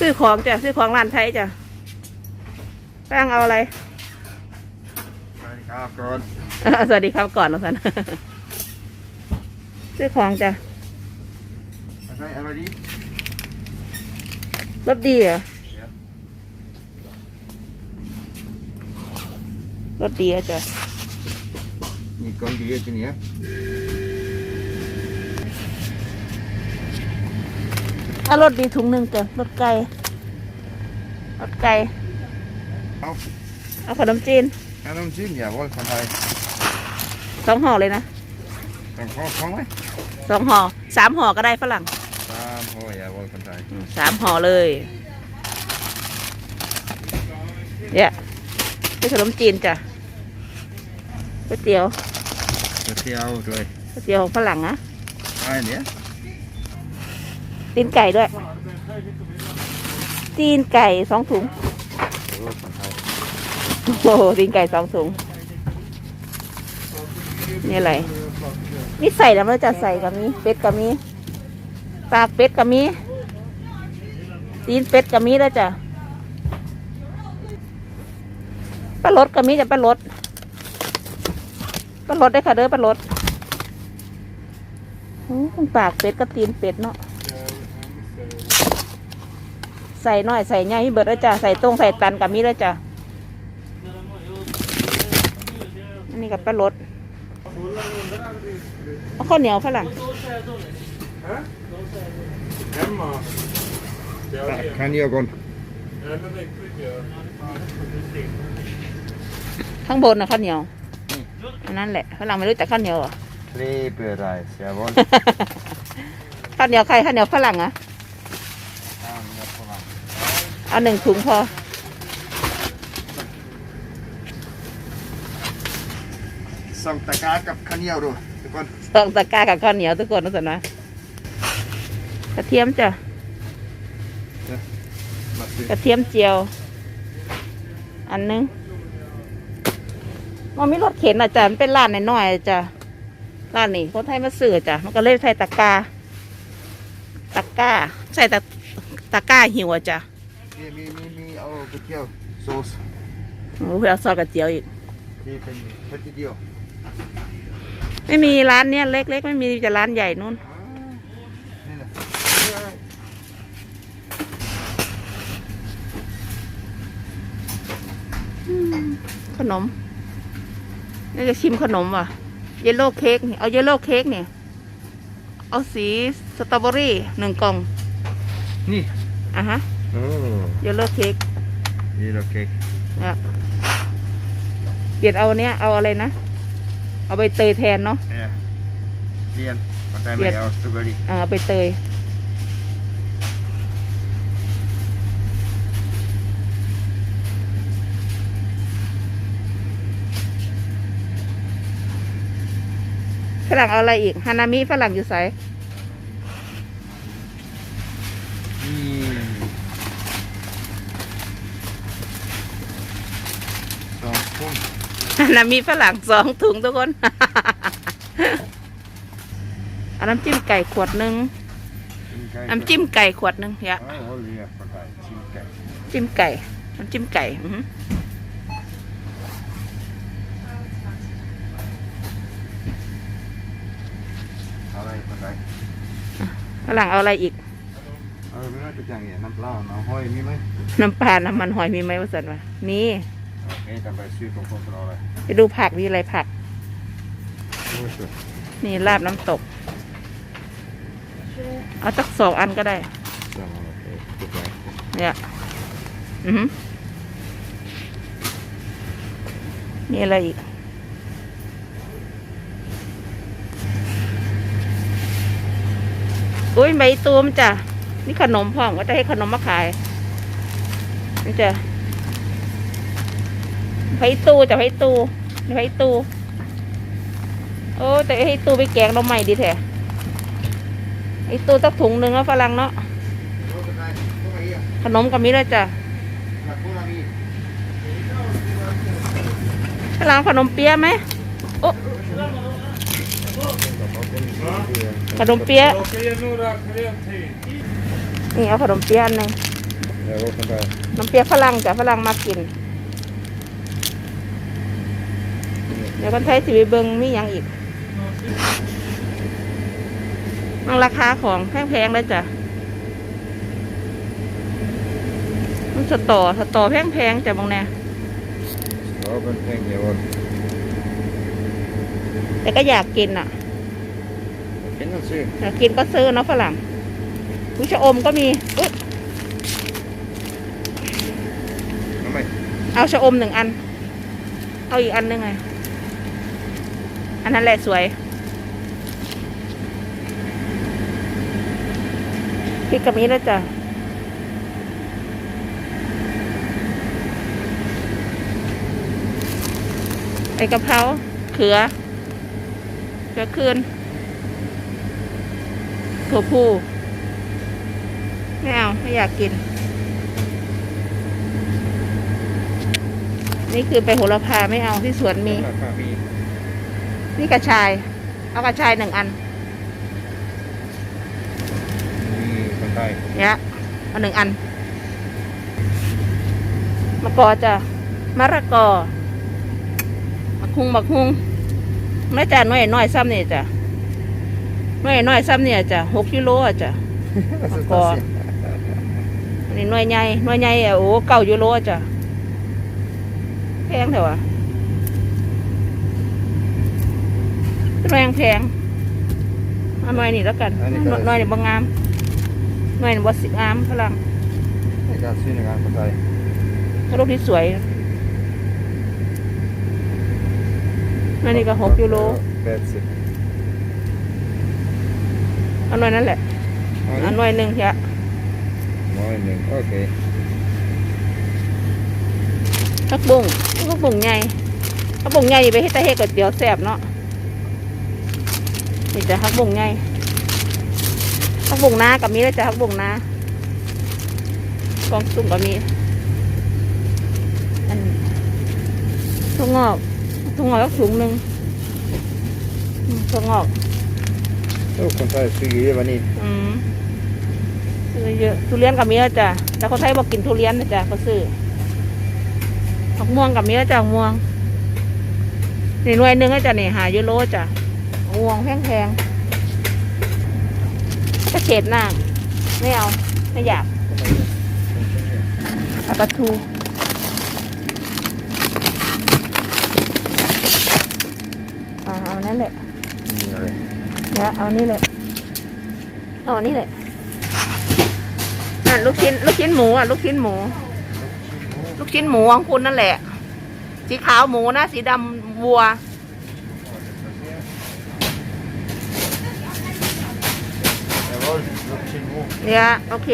ซื้อของจ้ะซื้อของร้านไทยจ้ะแป้งเอาอะไรไปครับก่อนเอ่อสวัสดีครับก่อนแล้วสันซื้อของจ้ะอะไรอะไรดีรถดีเหรอรถดีอะจ้ะนี่ก่อนดีกันเนี่ เอารถดีถุงหนึ่งจ้ะรถไก่รถไก่เอาเอาขนมจีนขนมจีนอย่าว่าคนไทยสองห่อเลยนะต้องขอของไหมสองห่อสามห่อก็ได้ฝรั่งตามพ่ออย่าว่าคนไทยอืมสามห่อเลยเนี่ยนี่ขนมจีนจ้ะก๋วยเตี๋ยวจะเที่ยวด้วยก๋วยเตี๋ยวของฝรั่งนะไอ้เนี่ย ตีนไก่ด้วย ตีนไก่สองถุง โอ้โหตีนไก่สองถุง นี่อะไร นี่ใส่แล้วมันจะใส่กับมีเป็ดกับมีปากเป็ดกับมีตีนเป็ดกับมีแล้วจ้ะปลารสกับมีจะปลารสปลารสได้ค่ะเด้อปลารสโอ้ปากเป็ดกับตีนเป็ดเนาะ ใส่น้อยใส่ใหญ่ให้เบิดแล้วจ้ะใส่ตรงใส่ตันกับมีแล้วจ้ะอันนี้กับปลารสเอาข้าวเหนียวฝรั่ง Hemma. Ja, det är ข้าวเหนียวก่อน Eller riktigt gör. ข้างบนนะข้าวเหนียวอันนั้นแหละฝรั่งไม่รู้จักข้าวเหนียวเหรอทะเลเปื่อยไรเสียบอลข้าวเหนียวใครข้าวเหนียวฝรั่งอะ ข้าวเหนียวฝรั่ง เอาหนึ่งถุงพอสองตะกร้ากับข้าวเหนียวด้วยทุกคนสองตะกร้ากับข้าวเหนียวทุกคนนะสันนะกระเทียมจ้ะ มาซื้อกระเทียมเจียว อันนึงมันมีรถเข็นอะจ้ะมันเป็นร้านน้อยๆอะจ้ะร้านนี้คนไทยมาซื้อจ้ะมันก็เลยใส่ตะกร้าตะกร้า ใส่ตะตะกร้าหิวอะจ้ะ มีมีมีมีเอาก๋วยเตี๋ยวโซสโอ้เพื่อซอสกระเจียวอีกที่เป็นเผ็ดทีเดียวไม่มีร้านเนี้ยเล็กๆ ไม่มีแต่ร้านใหญ่นู่นอ่านี่แหละขนมนี่จะชิมขนมว่ะ เยลโล่เค้กนี่เอาเยลโล่เค้กเนี่ย เอาสีสตรอเบอรี่หนึ่งกล่อง นี่ อะฮะโอ้ เยลโล่เค้กนี่เราเค้กเนี่ยเปลี่ยนเอาเนี้ยเอาอะไรนะ เอาใบเตยแทนเนาะเนี่ยเรียนคนไทยเรีไม่ยนเอาสตรอเบอรี่อ่าเอาใบเตยฝรั่งเอาอะไรอีกฮานามิฝรั่งอยู่ไส นี่ สองคนฮานามิฝรั่งสองถุงทุกคน เอาน้ำจิ้มไก่ขวดหนึ่งน้ำจิ้มไก่ขวดหนึ่งอย่าโอ้โหเรียกคนไทยชิมไก่จิ้มไก่ น้ำจิ้มไก่อือหืออะไรคนไทยฝรั่งเอาอะไรอีก เออไม่น่าจะจังเนี่ยน้ำเปล่าน้ำห้อยมีไหมน้ำปลา น้ำมันหอยมีไหมวะสันวะมี โอเคจำไปซื้อของคนเราเลยไปดูผักมีอะไรผัก นี่ลาบน้ำตก เอาสักสองอันก็ได้ เนี่ยอือหือมีอะไรอีกอุ้ยใบตูมจ้ะ นี่ขนมพ่อมก็จะให้ขนมมาขายนี่จ้ะ ไผ่ตูจ้ะไผ่ตูไผ่ตูโอ้แต่ไอ้ตูไปแกงเราใหม่ดีแท้ไอ้ตูสักถุงหนึ่งแล้วฝรั่งเนาะโอ้คนไทยพวกนี้อะขนมกับมิแล้วจ้ะผักพวกเรามีฝรั่งขนมเปี๊ยะไหมโอ้ขนมเปี๊ยะ Plocka ge några kräm till. นี่เอาขนมเปี๊ยะอันหนึ่งดี๋ยวว่าคนไทยน้ำเปียกฝรั่งจ้ะฝรั่งมากิน เดี๋ยวคนไทยสิไปเบิงมีหยังอีกมันราคาของแพงๆเลยจ้ะมันสตอสตอแพงๆจ้ะบางแน่อ๋อเป็นเพลงเดียวกันแต่ก็อยากกินอะเป็นหนังสืออยากกินก็ซื้อเนาะฝรั่งผู้ชะอมก็มีอุ๊ยทำไมเอาชะอมหนึ่งอัน เอาอีกอันหนึงไง อันนั้นแหละสวยพริกกะมีแล้วจ้ะไอกะเพราเขือเขือคืนถั่วพูไม่เอา ไม่อยากกิน นี่คือไปโหระพาไม่เอาที่สวนมี นี่กระชาย เอากระชายหนึ่งอันนี่คนไทยเนี่ยเอาหนึ่งอันมะกอจ้ะมะระกอมะคุงมะคุงไม่จ้ะน้อยน้อยซ้ำเนี่ยจ้ะน้อยน้อยซ้ำเนี่ยจ้ะหกกิโลอะจ้ะมะกออันนี้หน่วยใหญ่หน่วยใหญ่อะโอ้เก้ายูโรอะจ้ะแพงเถอะวะ แพงแพงเอาหน่วยนี่แล้วกันหน่วยนี่บางงามหน่วยนี่บสิงามพลังในการซื้อในงานคนไทยรูปที่สวยหน่วยนี่ก็หกยูโรแปดสิบเอาหน่วยนั่นแหละอ๋อเอาหน่วยหนึ่งเถอะน้อยหนึ่งโอเคผักบุ้งผักบุ้งใหญ่ผักบุ้งใหญ่นี่ไปเฮ็ดแต่เฮ็ดก๋วยเตี๋ยวแซ่บเนาะ นี่จ้ะผักบุ้งใหญ่ผักบุ้งนากับมีแล้วจ้ะผักบุ้งนากองสุ่มกับมีอันถั่วงอกถั่วงอกก็ถุงหนึ่งอืมถั่วงอกโอ้คนไทยซื้อเยอะวันนี้อืมซื้อเยอะทุเรียนกับมีแล้วจ้ะแต่คนไทยบอกกินทุเรียนนะจ้ะเขาซื้อผักม่วงกับมีแล้วจ้ะม่วงนี่หน่วยหนึ่งแล้วจ้ะนี่หายูโรจ้ะ ม่วงแพงๆกระเฉดหน้าไม่เอา ไม่อยากเอาปลาทูอ่าเอานั่นแหละนี่อะไรเดี๋ยวเอานี่เลยเอาอันนี่เลยอะลูกชิ้นลูกชิ้นหมูอะลูกชิ้นหมู ลูกชิ้นหมูของคุณนั่นแหละ สีขาวหมูนะ สีดำวัว แต่ว่าลูกชิ้นหมู เนี่ยโอเค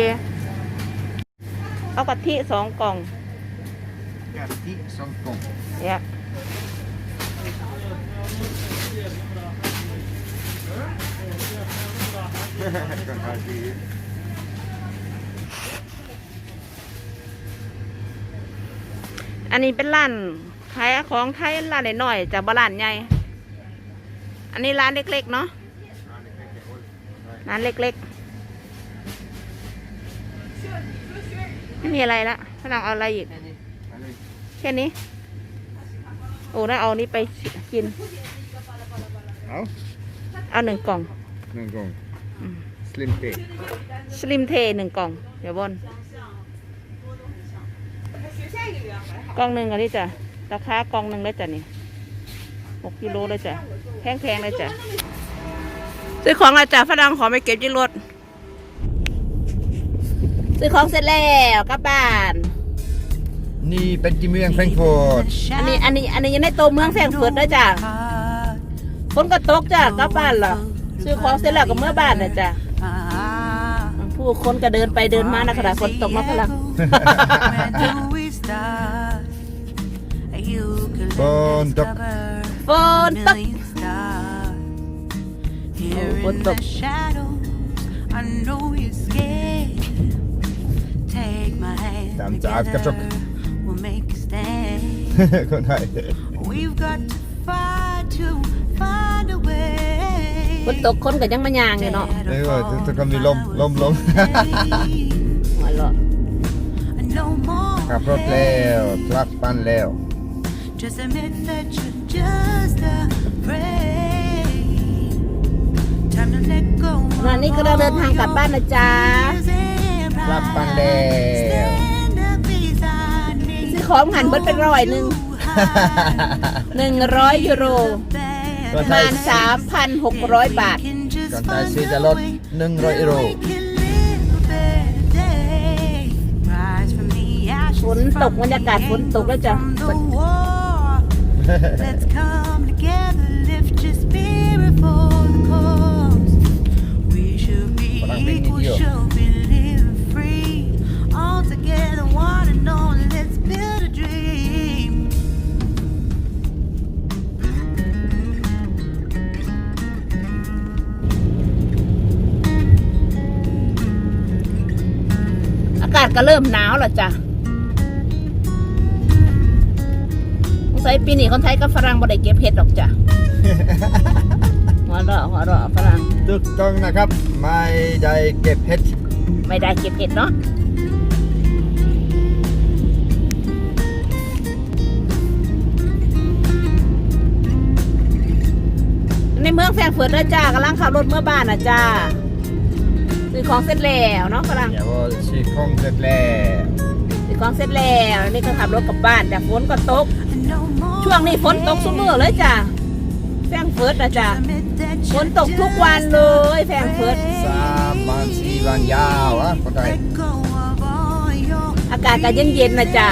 เอากะทิสองกล่องกะทิสองกล่องเนี่ยคนไทยซื้ออันนี้เป็นร้านขายของไทยร้านหน่อยๆจากบ้านใหญ่ อันนี้ร้านเล็กๆเนาะร้านเล็กๆ ไม่มีอะไรละถ้าเราเอาอะไรอีก แค่นี้ โอ้ได้เอานี้ไปกิน เอาเอาหนึ่งกล่องหนึ่งกล่องอืมสลิมเค้กสลิมเทหนึ่งกล่อง เดี๋ยวบนกล่องหนึ่งอันนี้จ้ะราคากล่องหนึ่งเลยจ้ะนี่หกกิโลเลยจ้ะแพงๆเลยจ้ะซื้อของและจ้ะฝรั่งขอไปเก็บที่รถ ซื้อของเสร็จแล้วกลับบ้านนี่เป็นที่เมืองแฟรงก์เฟิร์ตอันนี้อันนี้อันนี้ยังในตัวเมืองแฟรงก์เฟิร์ตด้วยจ้ะฝนก็ตกจ้ะกลับบ้านเหรอซื้อของเสร็จแล้วก็เมื่อบ้านนะจ้ะผู้คนก็เดินไปเดินมานะคะฝนตกมาพลัง Phone tốc. ฝนตก Here in the shadows, I know you're scared. Take my hand. Tạm trả cắt trúc. together, We'll make a stand. คนไทย We've got to fight to find a way. ฝนตกคนก็ยังมายางอยู่เนาะ Better เออว่า fall ทุกคนมีลมลมลม down the way. หัวเราะ no more. ขับรถแล้วทรักปั้นแล้ว Just admit that you're just afraid. Time to let go. งานนี้ก็เดินทางกลับบ้านนะจ๊ะ รับปันแล้วซื้อของหันเบิดเป็นร้อยหนึ่งหนึ่งร้อยยูโรก็ประไทมายณสามพันหกร้อยบาทก่อนตายซื้อจะลด100ยูโรฝนตกบรรยากาศฝนตกแล้วจ้ะ Let's come together, lift your spirit for the cause. We should be All together, one and all, let's build a dream. อากาศก็เริ่มหนาวแล้วจ้ะสงสัยปีนี้คนไทยกับฝรั่งบ่ได้เก็บเห็ดหรอกจ้ะ หัวเราะหัวเราะฝรั่งถูกต้องนะครับ ไม่ได้เก็บเห็ด ไม่ได้เก็บเห็ดเนาะ เมืองแฟรงก์เฟิร์ตนะจ้ากำลังขับรถเมื่อบ้านนะจ้าซื้อของเสร็จแล้วเนาะฝรั่งอย่าว่าซื้อของเสร็จแล้วซื้อของเสร็จแล้วนี่ก็ขับรถกลับบ้านแต่ฝนก็ตก And no more ช่วงนี้ฝนตกซุมือเลยจ้ะแฟรงก์เฟิร์ตนะจ้ะ admit that ฝ you're นตกทุกวันเลยแฟรงก์เฟิร์ตสามวันสี่วันยาวอะคนไทย Let go of all your อากาศก็เย็นๆนะจ๊ะ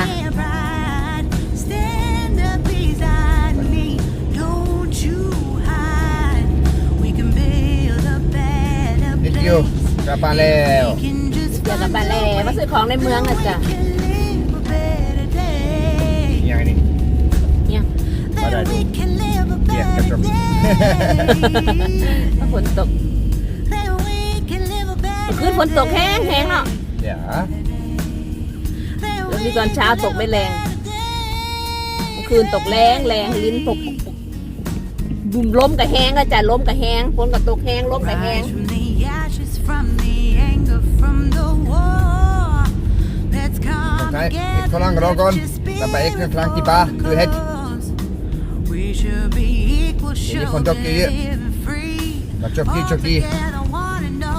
ว place. กลับมาแล้ว We can just เดี๋ยวกลับบ้านแล้วมาซื้อของในเมืองนะจ๊ะ we can live a better day. อย่างนี้เนี่ย That we can live a Yeah, better that's day. ถ้าฝนตก That we can live a better คืนฝนตกแห้งแห้งๆเนาะเดี๋ยวแล้วมีตอนเช้าตกไม่แรงเมื่อคืนตกแรงแรงลิ้นตกบุ่มล้มกับแห้งอะจ้ะล้มกับแห้งฝนก็ตกแห้งล้มกับแห้ง Nej, ikke for langt ikke i bar. Du er hæt. Det er ikke for chokki, chokki.